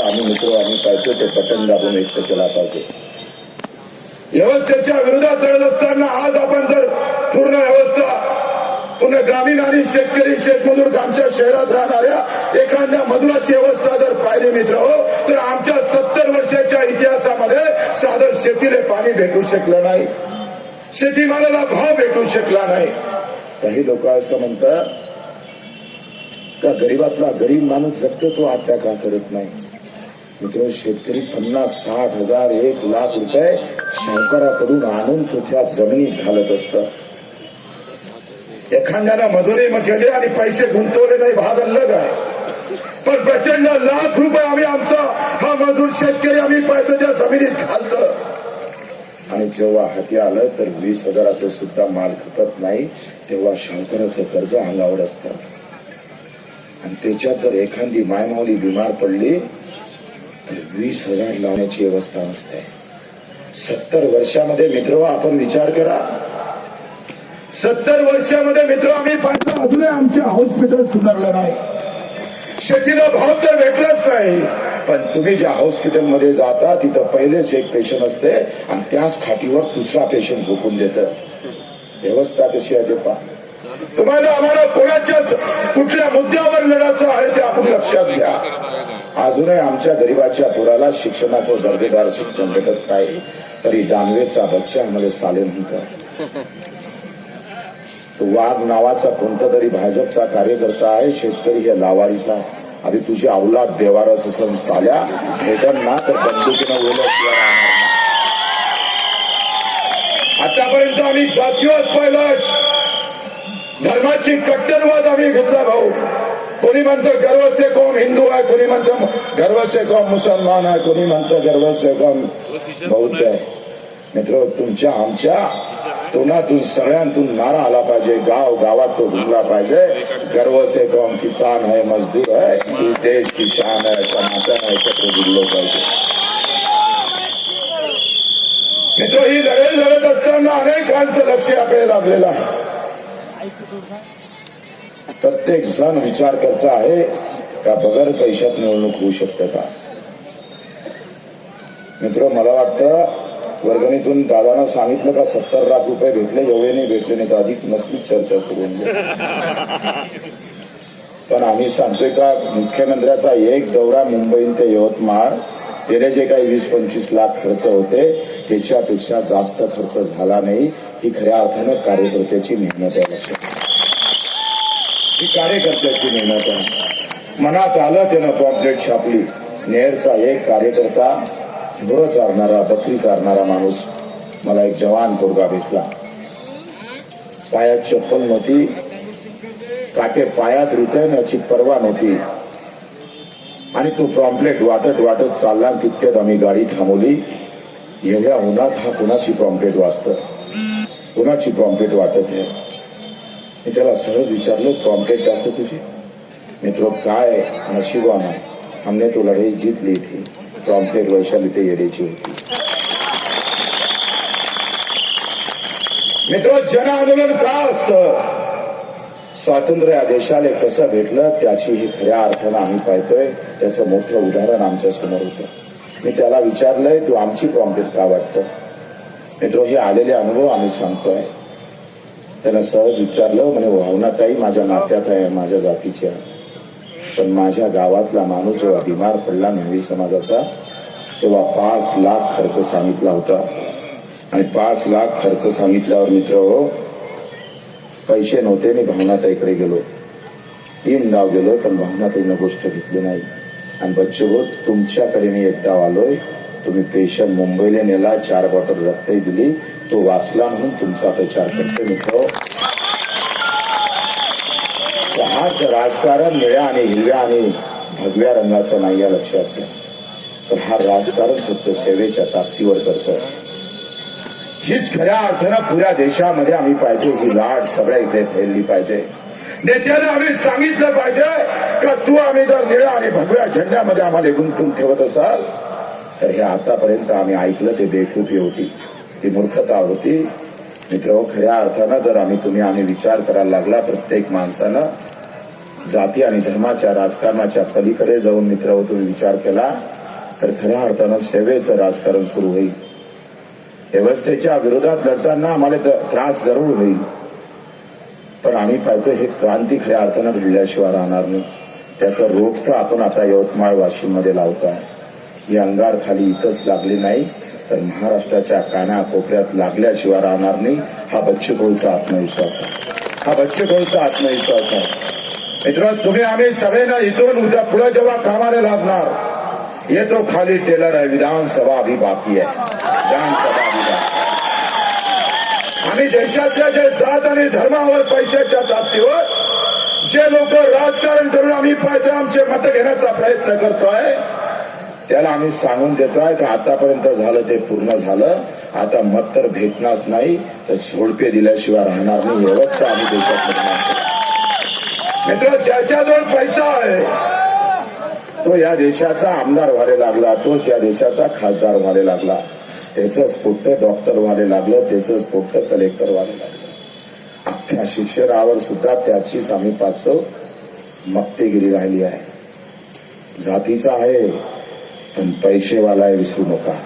आम्ही मित्र आम्ही पाहिजे ते पटन दाबून व्यक्त केला पाहिजे. व्यवस्थेच्या विरोधात लढत असताना आज आपण जर पूर्ण व्यवस्था पूर्ण ग्रामीण आणि शेतकरी शेतमजूर आमच्या शहरात राहणाऱ्या एखाद्या मजुराची अवस्था जर पाहिली मित्र हो तर आमच्या सत्तर वर्षाच्या इतिहासामध्ये साधं शेतीला पाणी भेटू शकलं नाही. शेतीमालाला भाव भेटू शकला नाही. काही लोक असं म्हणतात का गरीबातला गरीब माणूस जगतो तो आत्या का करत नाही? मित्र शेतकरी पन्नास साठ हजार एक लाख रुपये सावकाराकडून आणून त्याच्या जमिनीत घालत असत. एखाद्याला मजुरी मग केली आणि पैसे गुंतवले नाही भाग अलग आहे. पण प्रचंड लाख रुपये आम्ही आमचा हा मजूर शेतकरी आम्ही पाहतो त्या जमिनीत घालतो. आणि जेव्हा हाती आलं तर वीस हजाराचं सुद्धा माल खपत नाही तेव्हा शाहकाराचं कर्ज अंगावर असतं. आणि त्याच्यात जर एखादी मायमावली बिमार पडली वीस हजार लावण्याची व्यवस्था नसते सत्तर वर्षामध्ये मित्र आपण विचार करा. सत्तर वर्षामध्ये मित्र आम्ही पाहिलं अजूनही आमच्या हॉस्पिटल सुधारलं नाही. शेतीला भाव तर भेटलाच नाही. पण तुम्ही ज्या हॉस्पिटलमध्ये जाता तिथं पहिलेच एक पेशंट असते आणि त्याच खाटीवर दुसरा पेशंट झोपून देत. व्यवस्था कशी आहे ते पहा. तुम्हाला आम्हाला कोणाच्याच अजूनही आमच्या गरीबाच्या पुराला शिक्षणाचं दर्जेदार शिक्षण भेटत नाही. तरी दानवेचा बच्चा आम्हाला साले म्हणतात तो वाघ नावाचा कोणता तरी भाजपचा कार्यकर्ता आहे शेतकरी हे लावारीचा आहे. आधी तुझी अवलाद बेवारस सण साल्या भेटन ना तर बंदुकीनं ओळख आतापर्यंत आम्ही जातीवाद पहिलाच. धर्माची कट्टरवाद आम्ही घेतला भाऊ. कोणी म्हणतं गर्व से हिंदू आहे कोणी म्हणतं गर्व से मुसलमान आहे कोणी म्हणतं गर्व से कौम बौद्ध आहे. मित्र तुमच्या आमच्या तोंडातून सगळ्यांतून नारा आला पाहिजे. गाव गावात तो घुमला पाहिजे. गर्व से किसान है मजदूर है इस देश की शान है अशा एकत्र जुडलो पाहिजे. मित्र ही लढाई लढत असताना अनेकांचं लक्ष आपल्याला लागलेलं आहे. प्रत्येक सण विचार करत आहे का बगर पैशात निवडणूक होऊ शकते का? मित्र मला वाटतं वर्गणीतून दादानं सांगितलं का सत्तर लाख रुपये भेटले एवढे नाही भेटले नाही तर अधिक नसलीच चर्चा सुरू होऊन पण आम्ही सांगतोय का मुख्यमंत्र्याचा एक दौरा मुंबई ते यवतमाळ गेले जे काही वीस पंचवीस लाख खर्च होते त्याच्यापेक्षा जास्त खर्च झाला नाही. ही खऱ्या अर्थानं कार्यकर्त्याची मेहनत आहे लक्षात ही कार्यकर्त्याची मेहनत आहे. मनात आलं त्यानं पॉम्पलेट छापली. नेहरचा एक कार्यकर्ता ढोरं चारणारा बकरी चारणारा माणूस मला एक जवान पोरगा भेटला. पायात चप्पल नव्हती काटे पायात रुतन याची पर्वा नव्हती. आणि तो प्रॉम्पलेट वाटत वाटत चालला आणि तितक्यात आम्ही गाडी थांबवली. एवढ्या उन्हात हा कुणाची प्रॉम्पलेट वाचत कुणाची प्रॉम्पलेट वाटत आहे? मी त्याला सहज विचारलं प्रॉम्प्लेट दाखव तुझी. मित्र काय नशिबान आहे हमने तो लढाई जीतली थी. प्रॉम्पलेट वैशाली ते येडेची होती. मित्र जन आंदोलन का असतं? स्वातंत्र्य या देशाला कसं भेटलं त्याची ही खऱ्या अर्थानं आम्ही पाहतोय. त्याचं मोठं उदाहरण आमच्यासमोर होतं. मी त्याला विचारलंय तू आमची प्रॉम्पलेट का वाटतं? मित्र हे आलेले अनुभव आम्ही सांगतोय. त्यानं सहज विचारलं म्हणे भावनाताई माझ्या नात्यात आहे माझ्या जातीची आहे. पण माझ्या गावातला माणूस जेव्हा बिमार पडला न्हावी समाजाचा तेव्हा पाच लाख खर्च सांगितला होता. आणि पाच लाख खर्च सांगितल्यावर मित्र हो पैसे नव्हते मी भावनाताईकडे गेलो. तीन डाव गेलो पण भावनाताईनं गोष्ट घेतली नाही. आणि बच्चे तुमच्याकडे मी एकदा आलोय तुम्ही पेशंट मुंबईला नेला चार बॉटल रक्तही दिली तो वाचला म्हणून तुमचा प्रचार करतो मित्र. हाच राजकारण निळ्या आणि हिरव्या आणि भगव्या रंगाचं नाही या लक्षात घ्या. तर हा राजकारण फक्त सेवेच्या ताकदीवर करतं हीच खऱ्या अर्थानं पुऱ्या देशामध्ये आम्ही पाहिजे ही लाट सगळ्या इकडे फैलली पाहिजे. नेत्याने आम्ही सांगितलं पाहिजे का तू आम्ही जर निळ्या आणि भगव्या झेंड्यामध्ये आम्हाला गुंतून ठेवत असाल तर हे आतापर्यंत आम्ही ऐकलं ते बेखुफी होती. ती मूर्खता होती. मित्र हो, खऱ्या अर्थानं जर आम्ही तुम्ही आम्ही विचार करायला लागला प्रत्येक माणसानं जाती आणि धर्माच्या राजकारणाच्या पलीकडे जाऊन मित्र हो, तुम्ही विचार केला तर खऱ्या अर्थानं सेवेचं राजकारण सुरू होईल. व्यवस्थेच्या विरोधात लढताना आम्हाला त- त्रास जरूर होईल. पण आम्ही पाहतो हे क्रांती खऱ्या अर्थानं घडल्याशिवाय राहणार नाही. त्याचं रोपटं आपण आता यवतमाळ वाशिममध्ये लावतोय. ही अंगार खाली इथंच लागली नाही. तर महाराष्ट्राच्या कानाकोपऱ्यात लागल्याशिवाय राहणार नाही. हा बच्चूभाऊचा आत्मविश्वास आहे. हा बच्चूभाऊचा आत्मविश्वास आहे. मित्र तुम्ही आम्ही सगळ्यांना इथून उद्या पुढे जेव्हा कामाला लागणार येतो खाली टेलर आहे विधानसभा अभी बाकी आहे. विधानसभा अभी बाकी आम्ही देशातल्या जे जात आणि धर्मावर पैशाच्या जातीवर जे लोक राजकारण करून आम्ही पाहिजे आमचे मत घेण्याचा प्रयत्न करतोय त्याला आम्ही सांगून देतोय की आतापर्यंत झालं ते पूर्ण झालं. आता मत तर भेटणारच नाही. तर झोडपे दिल्याशिवाय राहणार नाही. व्यवस्था आम्ही देशात मित्र ज्याच्याजवळ पैसा आहे. तो या देशाचा आमदार व्हायला लागला. तोच या देशाचा खासदार व्हायला लागला. त्याचंच पोट्ट डॉक्टर व्हायला लागलं. त्याचंच पोट्ट कलेक्टर व्हायला लागलं. अख्ख्या शिक्षणावर सुद्धा त्याचीच आम्ही पाहतो. मक्तेगिरी राहिली आहे. जातीचा आहे. पण पैसेवाला विसरू नका.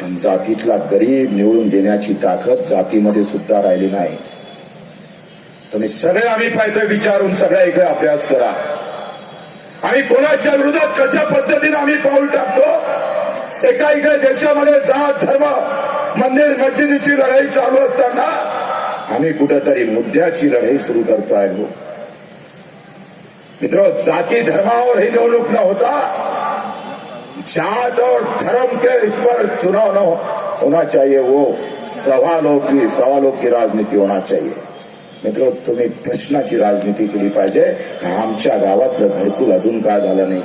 पण जातीतला गरीब निवडून देण्याची ताकद जातीमध्ये सुद्धा राहिली नाही. तुम्ही सगळे आम्ही पाहिजे विचारून सगळ्या इकडे अभ्यास करा. आम्ही कोणाच्या विरोधात कशा पद्धतीने आम्ही पाऊल टाकतो? एका इकडे देशामध्ये जात धर्म मंदिर मस्जिदीची लढाई चालू असताना आम्ही कुठेतरी मुद्द्याची लढाई सुरू करतो हो. आहे मित्र जाती धर्मावर ही निवडणूक न होता जात और धर्म के इस पर चुनाव न हो, होना चाहिए वो सवालों की सवालों की राजनीति होना चाहिए। मित्र तुम्ही प्रश्नाची राजनीती केली पाहिजे आमच्या गावातलं घरकुल अजून काय झालं नाही।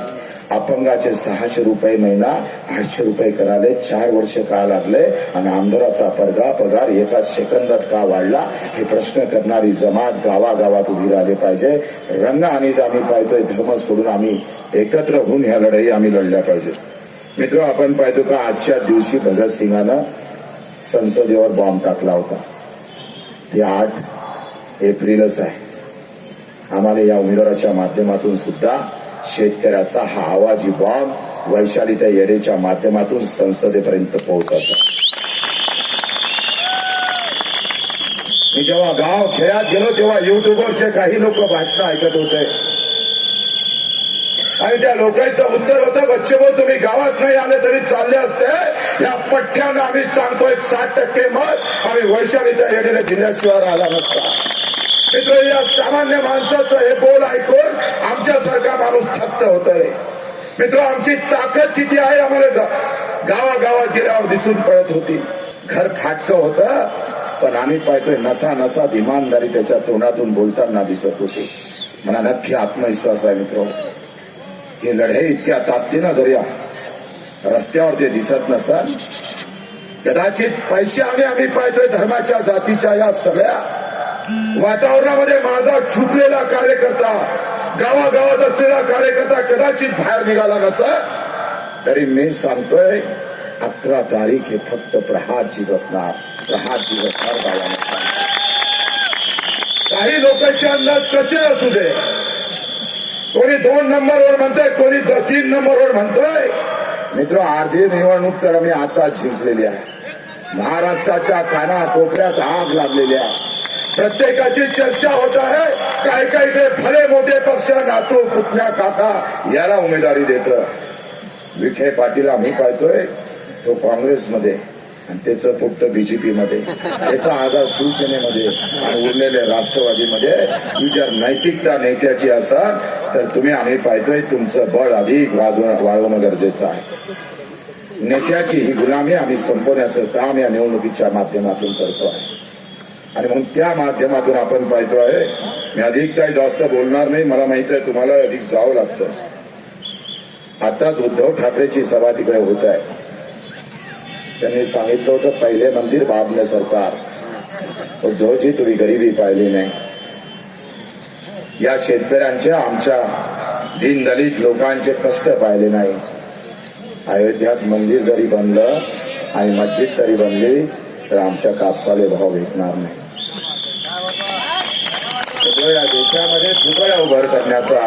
अपंगाचे सहाशे रुपये महिना आठशे रुपये कराले चार वर्ष का लागले? आणि आमदाराचा पगार पगार एका सेकंदात का वाढला? हे प्रश्न करणारी जमात गावागावात उभी राहिली पाहिजे. रंग आणि आम्ही पाहतोय धर्म सोडून आम्ही एकत्र होऊन ह्या लढाई आम्ही लढल्या पाहिजे. मित्र आपण पाहतो का आजच्या दिवशी भगतसिंगानं संसदेवर बॉम्ब टाकला होता. ते आठ एप्रिलच आहे. आम्हाला या उमेदवाराच्या माध्यमातून सुद्धा शेतकऱ्याचा हा आवाजी बॉम्ब वैशाली त्या येडेच्या माध्यमातून संसदेपर्यंत पोहोचत मी जेव्हा गाव खेळात गेलो तेव्हा युट्यूबवरचे काही लोक भाषण ऐकत होते. आणि त्या लोकांचं उत्तर होतं बच्चेभाऊ तुम्ही गावात नाही आले तरी चालले असते. या पट्ट्यानं आम्ही सांगतोय साठ टक्के मत. आम्ही वैशाली त्या येडेने जिल्ह्याशिवाय राहिला नसता. मित्र या सामान्य माणसाचं हे बोल ऐकून आमच्यासारखा माणूस थक्क होतोय. मित्र आमची ताकद किती आहे आम्हाला गावागावात गेल्यावर दिसून पडत होती. घर फाटक होत पण आम्ही पाहतोय नसा नसा इमानदारी त्याच्या तोंडातून बोलताना दिसत होती. मला नक्की आत्मविश्वास आहे मित्र. हे लढाई इतक्या ताकदीनं दर्या रस्त्यावर ते दिसत नसल कदाचित पैसे आम्ही आम्ही पाहतोय धर्माच्या जातीच्या या सगळ्या वातावरणामध्ये माझा छुपलेला कार्यकर्ता गावागावात असलेला कार्यकर्ता कदाचित बाहेर निघाला नसत तरी मी सांगतोय अकरा तारीख हे फक्त प्रहारचीच असणार. प्रहारचीच असणार काही लोकांचे अंदाज कसे असू दे. कोणी दोन नंबरवर म्हणतोय कोणी द- तीन नंबरवर म्हणतोय. मित्र आरती निवडणूक तर आम्ही आता जिंकलेली आहे. महाराष्ट्राच्या काना कोपऱ्यात आग लागलेली आहे. प्रत्येकाची चर्चा होत आहे. काय काय फले भले मोठे पक्ष नातू पुतण्या काका याला उमेदवारी देत. विखे पाटील आम्ही पाहतोय तो काँग्रेसमध्ये आणि त्याचं पुट्ट बीजेपी मध्ये त्याचा आधार शिवसेनेमध्ये आणि उरलेल्या राष्ट्रवादीमध्ये ही जर नैतिकता नेत्याची असाल तर तुम्ही आम्ही पाहतोय तुमचं बळ अधिक वाजवणं वाढवणं गरजेचं आहे. नेत्याची ही गुलामी आम्ही संपवण्याचं काम या निवडणुकीच्या माध्यमातून करतो आहे. आणि म्हणून त्या माध्यमातून आपण पाहतो आहे मी अधिक काही जास्त बोलणार नाही मला माहीत आहे तुम्हाला अधिक जावं लागतं. आताच उद्धव ठाकरेची सभा तिकडे होत आहे. त्यांनी सांगितलं होतं पहिले मंदिर बाद में सरकार. उद्धवजी तुम्ही गरिबी पाहिली नाही. या शेतकऱ्यांच्या आमच्या दीनदलित लोकांचे कष्ट पाहिले नाही. अयोध्यात मंदिर जरी बनलं आणि मस्जिद तरी बनली तर आमच्या कापसाले भाव भेटणार नाही. सगळ्या या देशामध्ये पुतळ्या उभार करण्याचा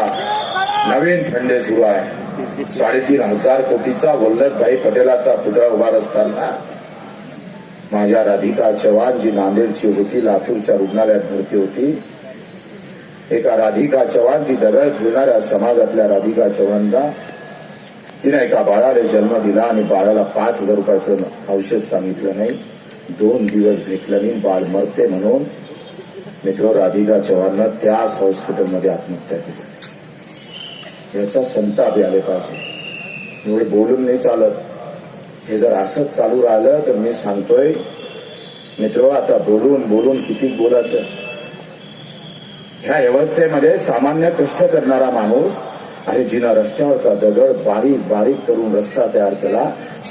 नवीन खंडे सुरू आहे. साडेतीन हजार कोटीचा वल्लभभाई पटेलाचा पुतळा उभार असताना माझ्या राधिका चव्हाण जी नांदेडची होती लातूरच्या रुग्णालयात भरती होती. एका राधिका चव्हाण ती दरड फिरणाऱ्या समाजातल्या राधिका चव्हाणला. तिने एका बाळाला जन्म दिला आणि बाळाला पाच हजार रुपयाचं औषध सांगितलं नाही. दोन दिवस भेटलं नाही बाळ मरते म्हणून. मित्र राधिका चव्हाणला त्याच हॉस्पिटलमध्ये आत्महत्या केली. याचा संताप यायला पाहिजे. एवढे बोलून नाही चालत. हे जर असंच चालू राहिलं तर मी सांगतोय मित्र आता बोलून बोलून किती बोलायचं? ह्या व्यवस्थेमध्ये सामान्य कष्ट करणारा माणूस आणि जिनं रस्त्यावरचा दगड बारीक बारीक करून रस्ता तयार केला.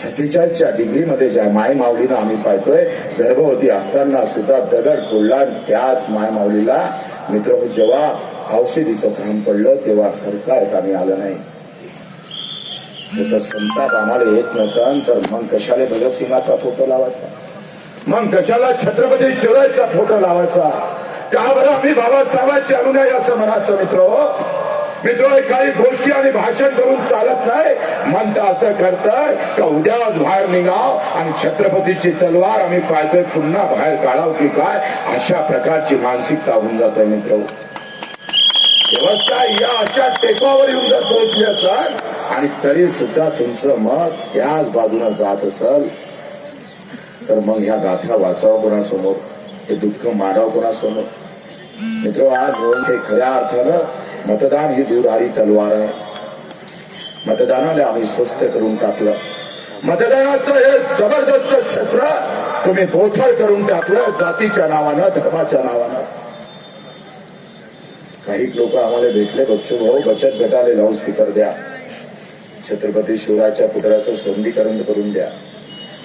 सत्तेचाळीसच्या डिग्रीमध्ये ज्या मायमावलीनं आम्ही पाहतोय गर्भवती असताना सुद्धा दगड फोडला त्याच मायमावलीला मित्र हो, जेव्हा औषधीचं काम पडलं तेव्हा सरकार कामी आलं नाही. त्याचा संताप आम्हाला येत नसन तर मग कशाला भगतसिंगाचा फोटो लावायचा? मग कशाला छत्रपती शिवरायचा फोटो लावायचा? का बरं आम्ही बाबासाहेबांचे अनुयायी असं म्हणायचं मित्र हो? मित्र काही गोष्टी आणि भाषण करून चालत नाही. म्हणता असं करतंय का उद्याच बाहेर निघाव आणि छत्रपतीची तलवार आम्ही पाहतोय पुन्हा बाहेर काढाव की काय? अशा प्रकारची मानसिकता होऊन जात आहे मित्र. व्यवस्था या अशा टेकावर येऊन जर पोहोचली असाल आणि तरी सुद्धा तुमचं मत त्याच बाजूने जात असल तर मग ह्या गाथा वाचावं कोणासमोर हे दुःख मांडाव कोणासमोर. मित्र आज हे खऱ्या अर्थानं मतदान ही दुधारी तलवार आहे. मतदानाला आम्ही स्वस्त करून टाकलं. मतदानाचं हे जबरदस्त क्षेत्र तुम्ही बोथळ करून टाकलं जातीच्या नावानं धर्माच्या नावानं. काही लोक आम्हाला भेटले बच्चूभाऊ बचत गटाले लाऊडस्पीकर द्या. छत्रपती शिवराच्या पुतळ्याचं सोंडीकरण करून द्या.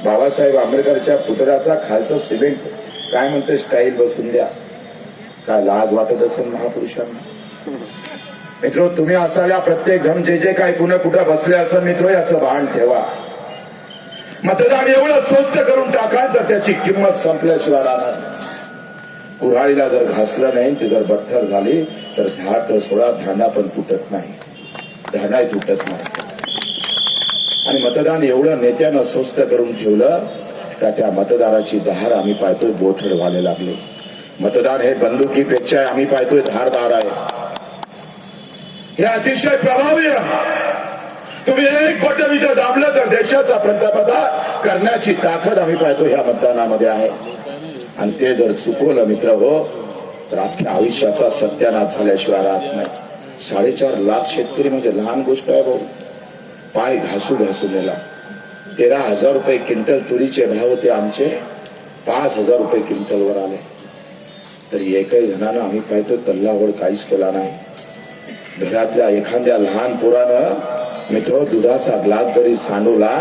बाबासाहेब आंबेडकरच्या पुतळ्याचा खालचं सिमेंट काय म्हणते स्टाईल बसून द्या. काय लाज वाटत असेल महापुरुषांना? मित्र तुम्ही असाल्या प्रत्येक जण जे जे काही कुणा कुठं बसले असेल मित्र याचं भान ठेवा. मतदान एवढं स्वस्त करून टाका तर त्याची किंमत संपल्याशिवाय राहणार कुऱ्हाळीला जर घासलं नाही ते जर बठ्ठर झाली तर झाड तर सोळा धांडा पण तुटत नाही. धांडाही तुटत नाही. आणि मतदान एवढं नेत्यानं स्वस्त करून ठेवलं का त्या मतदाराची धार आम्ही पाहतोय बोथड व्हायला लागले. मतदान हे बंदुकीपेक्षा आम्ही पाहतोय धारदार आहे. हे अतिशय प्रभावी राहा. तुम्ही एक बटन इथं दाबलं तर देशाचा पंतप्रधान करण्याची ताकद आम्ही पाहतो ह्या मतदानामध्ये आहे. आणि ते जर चुकवलं मित्र हो तर अख्ख्या आयुष्याचा सत्यानाश झाल्याशिवाय राहत नाही. साडेचार लाख शेतकरी म्हणजे लहान गोष्ट आहे भाऊ. पाय घासू घासू नेला. तेरा हजार रुपये क्विंटल तुरीचे भाव होते आमचे. पाच हजार रुपये क्विंटलवर आले. तरी एकही जणांना आम्ही पाहतो कल्लावड काहीच केला नाही. घरातल्या एखाद्या लहान पोरानं मित्र दुधाचा ग्लास जरी सांडवला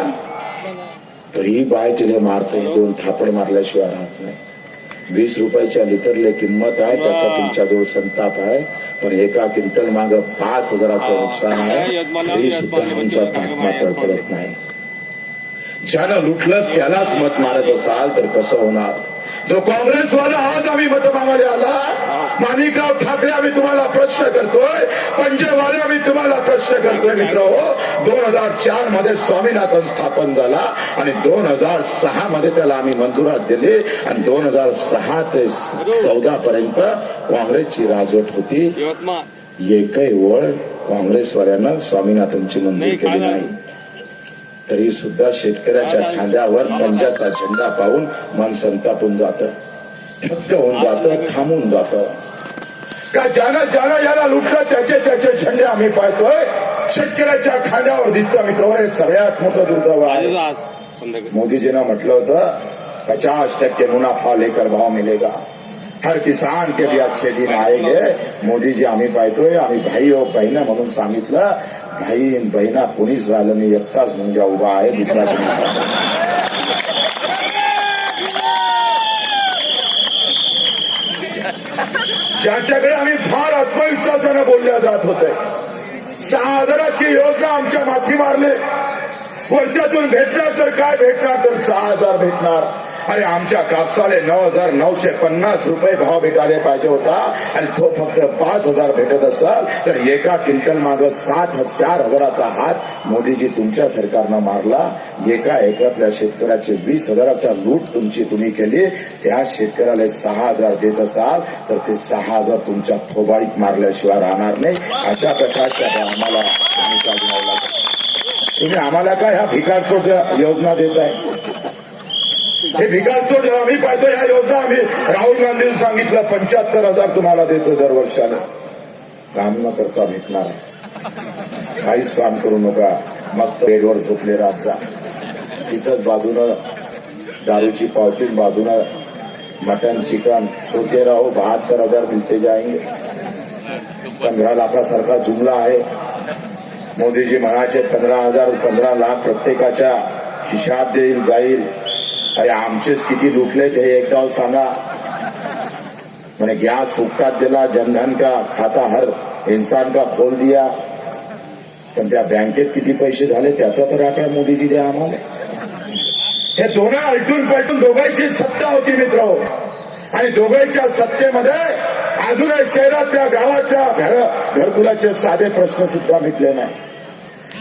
तरी बाय तिने मारतो दोन थापड मारल्याशिवाय राहत नाही. वीस रुपयाच्या लिटरले किंमत आहे त्याचा तुमच्याजवळ संताप आहे पण एका क्विंटल माग पाच हजाराचं नुकसान आहे तरी सुद्धा तडफडत नाही. ज्यानं लुटलंच त्यालाच मत मारत असाल तर कसं होणार? जो काँग्रेसवाला आज आम्ही मत मागायला आला माणिकराव ठाकरे आम्ही तुम्हाला प्रश्न करतोय पंजेवाले आम्ही तुम्हाला प्रश्न करतोय मित्र हो दोन हजार चारमध्ये स्वामीनाथन स्थापन झाला आणि दोन हजार सहा मध्ये त्याला आम्ही मंजुरात दिली आणि दोन हजार सहा ते चौदा पर्यंत काँग्रेसची राजवट होती. एकही ओळ काँग्रेसवाल्यांना स्वामीनाथनची मंजूर केली नाही. तरी सुद्धा शेतकऱ्याच्या खांद्यावर पंजाचा झेंडा पाहून मन संतापून जात. थक्क होऊन जात थांबून जात. का ज्यानं ज्यानं याला लुटलं त्याचे त्याचे झेंडे आम्ही पाहतोय. शेतकऱ्याच्या खांद्यावर दिसतं मित्र हे सगळ्यात मोठं दुर्दैव आहे. मोदीजीनं म्हटलं होतं पचास टक्के मुनाफा लेकर भाव मिलेगा. हर किसान के भी अच्छे दिन आएंगे. मोदीजी आम्ही पाहतोय आम्ही भाई हो बहिणा म्हणून सांगितलं भाई बहिणा कोणीच राहिलं नाही एकटाच म्हणजे उभा आहे दुसरा कोणीच ज्याच्याकडे आम्ही फार आत्मविश्वासानं बोलल्या जात होते सहा हजाराची योजना आमच्या माथी मारले. वर्षातून भेटणार तर काय भेटणार तर सहा हजार भेटणार. अरे आमच्या कापसाले नऊ हजार नऊशे पन्नास रुपये भाव भेटायला पाहिजे होता. आणि तो फक्त पाच हजार भेटत असाल तर एका क्विंटल माग सात चार हजाराचा हात मोदीजी तुमच्या सरकारनं मारला. एका एकरातल्या शेतकऱ्याचे वीस हजाराचा लूट तुमची तुम्ही केली. त्या शेतकऱ्याला सहा हजार देत असाल तर ते सहा हजार तुमच्या थोबाळीत मारल्याशिवाय राहणार नाही. अशा प्रकारच्या आम्हाला भूमिका तुम्ही आम्हाला काय ह्या भिकारचो योजना देत आहे हे भिकारचोट आम्ही पाहतो या योजना आम्ही. राहुल गांधींनी सांगितलं पंच्याहत्तर हजार तुम्हाला देतो दरवर्षाला. काम न करता भेटणार आहे. काहीच काम करू नका. मस्त बेडवर झोपले रात जा. तिथंच बाजूनं दारूची पावती बाजूनं मटन चिकन. सोते राहो बहात्तर हजार मिळते जाएंगे पंधरा लाखासारखा जुमला आहे. मोदीजी म्हणाचे पंधरा हजार पंधरा लाख प्रत्येकाच्या खिशात देईल जाईल. अरे आमचेच किती लुटले ते एकदा सांगा. मैंने गैस फुकटात दिला जनधन का खाता हर इंसान का खोल दिया. पण त्या बँकेत किती पैसे झाले त्याचा तर आकडा मोदीजी द्या आम्हाला. हे दोन अलटून पलटून दोघांची सत्ता होती मित्र. आणि दोघांच्या सत्तेमध्ये अजूनही शहरातल्या गावातल्या घर घरकुलाचे साधे प्रश्न सुद्धा मिटले नाही.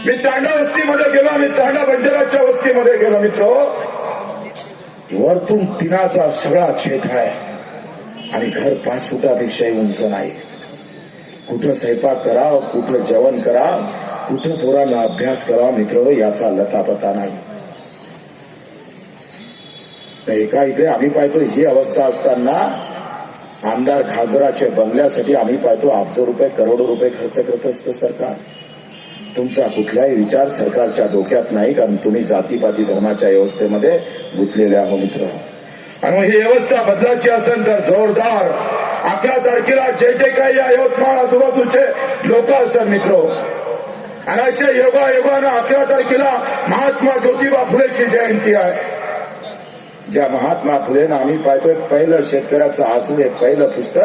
मी तांडा वस्तीमध्ये गेलो मी तांडा बंजाराच्या वस्तीमध्ये गेलो मित्र. वरतून टिनाचा सगळा छेद आहे. आणि घर पाच फुटापेक्षाही उंच नाही. कुठं स्वयंपाक करा कुठं जेवण करा कुठं पोरांना अभ्यास करा मित्र याचा लतापता नाही. एका इकडे आम्ही पाहतो ही अवस्था असताना आमदार खासदाराच्या बंगल्यासाठी आम्ही पाहतो अब्ज रुपये करोडो रुपये खर्च करत असतं सरकार. तुमचा कुठलाही विचार सरकारच्या डोक्यात नाही कारण तुम्ही जातीपाती धर्माच्या व्यवस्थेमध्ये गुंतलेले आहो मित्र. आणि ही व्यवस्था बदलायची असेल तर जोरदार. अकरा तारखेला जे जे काही या यवतमाळ आजूबाजूचे लोक असतात मित्र. आणि अशा योगा योगानं अकरा तारखेला महात्मा ज्योतिबा फुलेची जयंती आहे. ज्या महात्मा फुलेनं आम्ही पाहतोय पहिलं शेतकऱ्याचं आसू हे पहिलं पुस्तक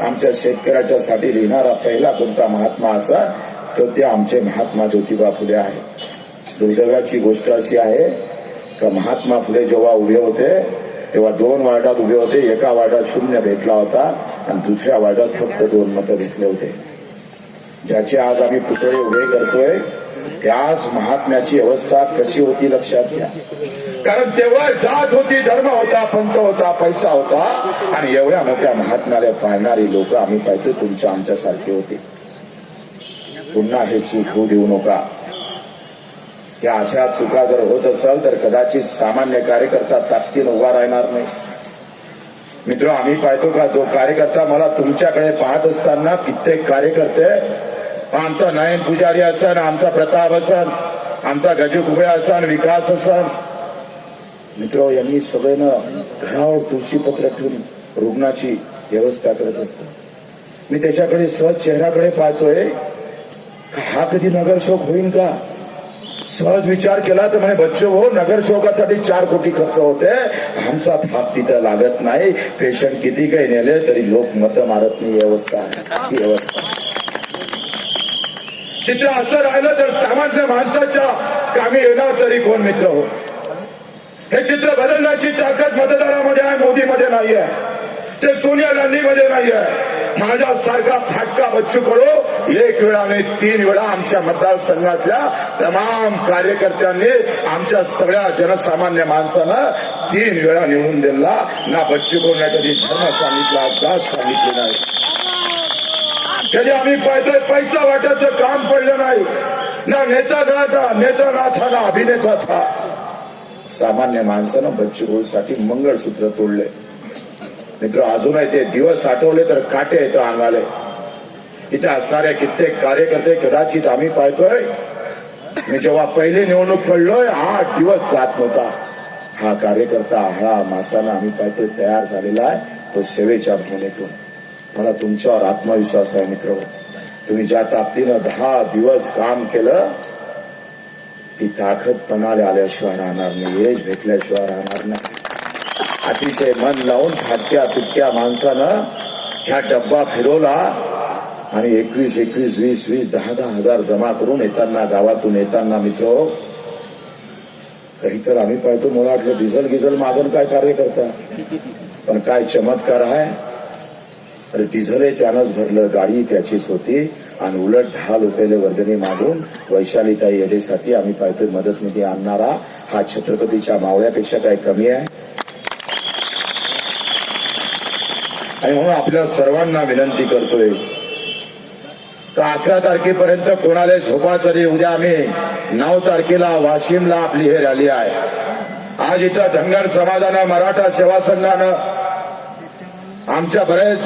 आमच्या शेतकऱ्याच्या साठी लिहिणारा पहिला कोणता महात्मा असा तर ते आमचे महात्मा ज्योतिबा फुले आहे दुर्दैवाची गोष्ट अशी आहे का महात्मा फुले जेव्हा उभे होते तेव्हा दोन वार्डात उभे होते. एका वार्डात शून्य भेटला होता आणि दुसऱ्या वार्डात फक्त दोन मतं भेटले होते. ज्याचे आज आम्ही पुतळे उभे करतोय त्याच महात्म्याची अवस्था कशी होती लक्षात घ्या. कारण तेव्हा जात होती धर्म होता पंत होता पैसा होता आणि एवढ्या मोठ्या महात्म्याला पाळणारी लोक आम्ही पाहतो तुमच्या आमच्यासारखे होते. पुन्हा हे चूक होऊ देऊ नका. या अशा चुका जर होत असाल तर कदाचित सामान्य कार्यकर्ता ताकदीनं उभा राहणार नाही. मित्र आम्ही पाहतो का जो कार्यकर्ता मला तुमच्याकडे पाहत असताना कित्येक कार्यकर्ते आमचा नयन पुजारी असन आमचा प्रताप असन आमचा गजू कुबळे असन विकास असन. मित्र यांनी सगळ्यांना घरावर तुळशीपत्र ठेवून रुग्णाची व्यवस्था करत असतात. मी त्याच्याकडे सहज चेहऱ्याकडे पाहतोय हा कधी नगरशोक होईल का? सहज विचार केला तर म्हणे बच्चो हो नगरशोकासाठी चार कोटी खर्च होते. आमचा थाप तिथं लागत नाही. पेशंट किती काही नेले तरी लोक मत मारत नाही. व्यवस्था अवस्था ही चित्र असं राहिलं तर सामान्य माणसाच्या कामी येणार तरी कोण मित्र हो? हे चित्र बदलण्याची ताकद मतदारामध्ये आहे मोदीमध्ये नाही आहे ते सोनिया गांधीमध्ये नाही आहे माझ्यासारखा फाटका बच्चू कडू एक वेळा नाही तीन वेळा आमच्या मतदारसंघातल्या तमाम कार्यकर्त्यांनी आमच्या सगळ्या जनसामान्य माणसानं तीन वेळा निवडून दिला ना बच्चू कडू नाही कधी धर्म सांगितला जात सांगितली नाही. कधी आम्ही पाहतोय पैसा वाटायचं काम पडलं नाही. ना नेता ना नेता ना था ना अभिनेता था. सामान्य माणसानं बच्चू साठी मंगळसूत्र तोडले. मित्र अजून ते दिवस आठवले तर काटे येतं अंगाले. इथे असणाऱ्या कित्येक कार्यकर्ते कदाचित आम्ही पाहतोय. मी जेव्हा पहिले निवडणूक पडलोय आठ दिवस जात नव्हता. हा कार्यकर्ता हा मासानं आम्ही पाहतोय तयार झालेला आहे तो सेवेच्या भावनेतून. मला तुमच्यावर आत्मविश्वास आहे मित्र. तुम्ही ज्या ताकदीनं दहा दिवस काम केलं ती ताकद पणाला आल्याशिवाय राहणार नाही यश भेटल्याशिवाय राहणार नाही. अतिशय मन लावून फाटक्या तुटक्या माणसानं ह्या डब्बा फिरवला आणि एकवीस एकवीस वीस वीस दहा दहा हजार जमा करून येताना गावातून येताना मित्र काही तर आम्ही पाहतो मला वाटलं डिझेल गिझल मागून काय कार्य करता. पण काय चमत्कार आहे. अरे डिझेलही त्यानंच भरलं गाडी त्याचीच होती. आणि उलट दहा रुपयाले वर्गणी मागून वैशालीताई येडेसाठी आम्ही पाहतोय मदत निधी आणणारा हा छत्रपतीच्या मावळ्यापेक्षा काही कमी आहे. आणि म्हणून आपल्या सर्वांना विनंती करतोय. तर अकरा तारखेपर्यंत कोणाला झोपा तरी उद्या आम्ही नऊ तारखेला वाशिमला आपली हे रॅली आहे. आज इथं धनगर समाजानं मराठा सेवा संघानं आमच्या बरेच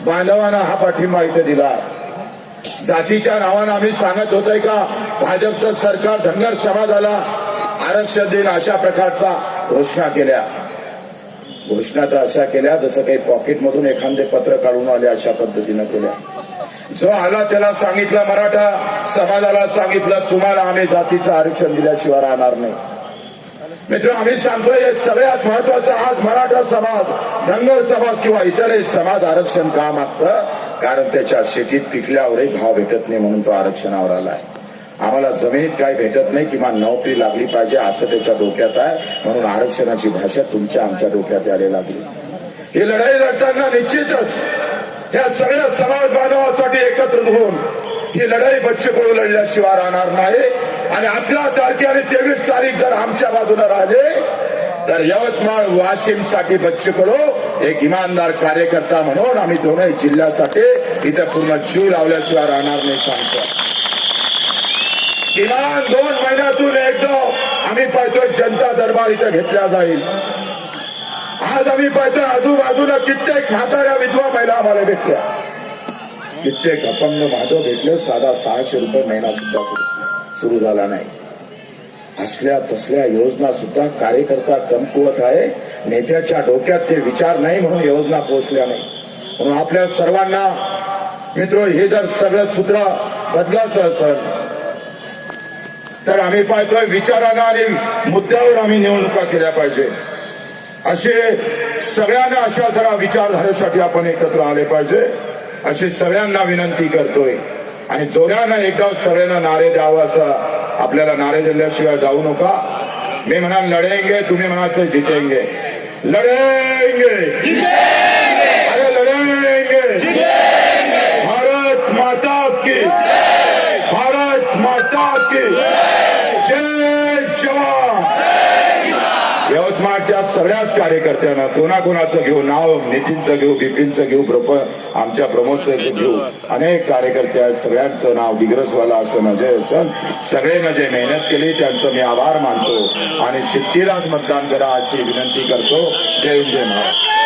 बांधवांना हा पाठिंबा इथे दिला. जातीच्या नावानं आम्ही सांगत होतोय का भाजपचं सरकार धनगर समाजाला आरक्षण देईन अशा प्रकारचा घोषणा केल्या. घोषणा तर अशा केल्या जसं काही पॉकेटमधून एखादे पत्र काढून आले अशा पद्धतीनं केल्या. जो आला त्याला सांगितलं मराठा समाजाला सांगितलं तुम्हाला आम्ही जातीचं आरक्षण दिल्याशिवाय राहणार नाही. मित्र आम्ही सांगतोय हे सगळ्यात महत्वाचं आज मराठा समाज धनगर समाज किंवा इतरही समाज आरक्षण का मागतं? कारण त्याच्या शेतीत पिकल्यावरही भाव भेटत नाही म्हणून तो आरक्षणावर आलाय. आम्हाला जमिनीत काही भेटत नाही किमान नोकरी लागली पाहिजे असं त्याच्या डोक्यात आहे. म्हणून आरक्षणाची भाषा तुमच्या आमच्या डोक्यात यायला लागली. ही लढाई लढताना निश्चितच या सगळ्या समाज बांधवासाठी एकत्र होऊन ही लढाई बच्चे कडू लढल्याशिवाय राहणार नाही. आणि अठरा तारखे आणि तेवीस तारीख जर आमच्या बाजूला राहिले तर यवतमाळ वाशिमसाठी बच्चे कडू एक इमानदार कार्यकर्ता म्हणून आम्ही दोनही जिल्ह्यासाठी इथे पूर्ण जीव लावल्याशिवाय राहणार नाही सांगतो. किमान दोन महिन्यातून एकदा आम्ही पाहतोय जनता दरबार इथं घेतला जाईल. आज आम्ही पाहतोय आजूबाजूला कित्येक म्हाताऱ्या विधवा महिला आम्हाला भेटल्या. कित्येक अपंग माधव भेटले साधा सहाशे रुपये महिना सुद्धा सुरू- सुरू झाला नाही. असल्या तसल्या योजना सुद्धा कार्यकर्ता कमकुवत आहे. नेत्याच्या डोक्यात ते विचार नाही म्हणून योजना पोहोचल्या नाही. म्हणून आपल्या सर्वांना मित्र हे जर सगळं सूत्र बदलायचं असेल तर आम्ही पाहतोय विचारानं आणि मुद्द्यावर आम्ही निवडणुका केल्या पाहिजे. असे सगळ्यांना अशा जरा विचारधारेसाठी आपण एकत्र आले पाहिजे. अशी सगळ्यांना विनंती करतोय. आणि जोऱ्यानं एकदा सगळ्यांना नारे द्यावा असं आपल्याला नारे दिल्याशिवाय जाऊ नका. मी म्हणाल लढेंगे तुम्ही म्हणायचं जितेंगे. लढेंगे! सगळ्याच कार्यकर्त्यांना कोणाकोणाचं घेऊ नाव नितीनचं घेऊ बिपिनचं घेऊ प्रप आमच्या प्रमोदचं घेऊ. अनेक कार्यकर्त्या सगळ्यांचं नाव दिग्रसवाला असं म्हणजे नजय असन सगळेनं जे मेहनत केली त्यांचं मी आभार मानतो. आणि शिट्टीलाच मतदान करा अशी विनंती करतो. जय जय महाराज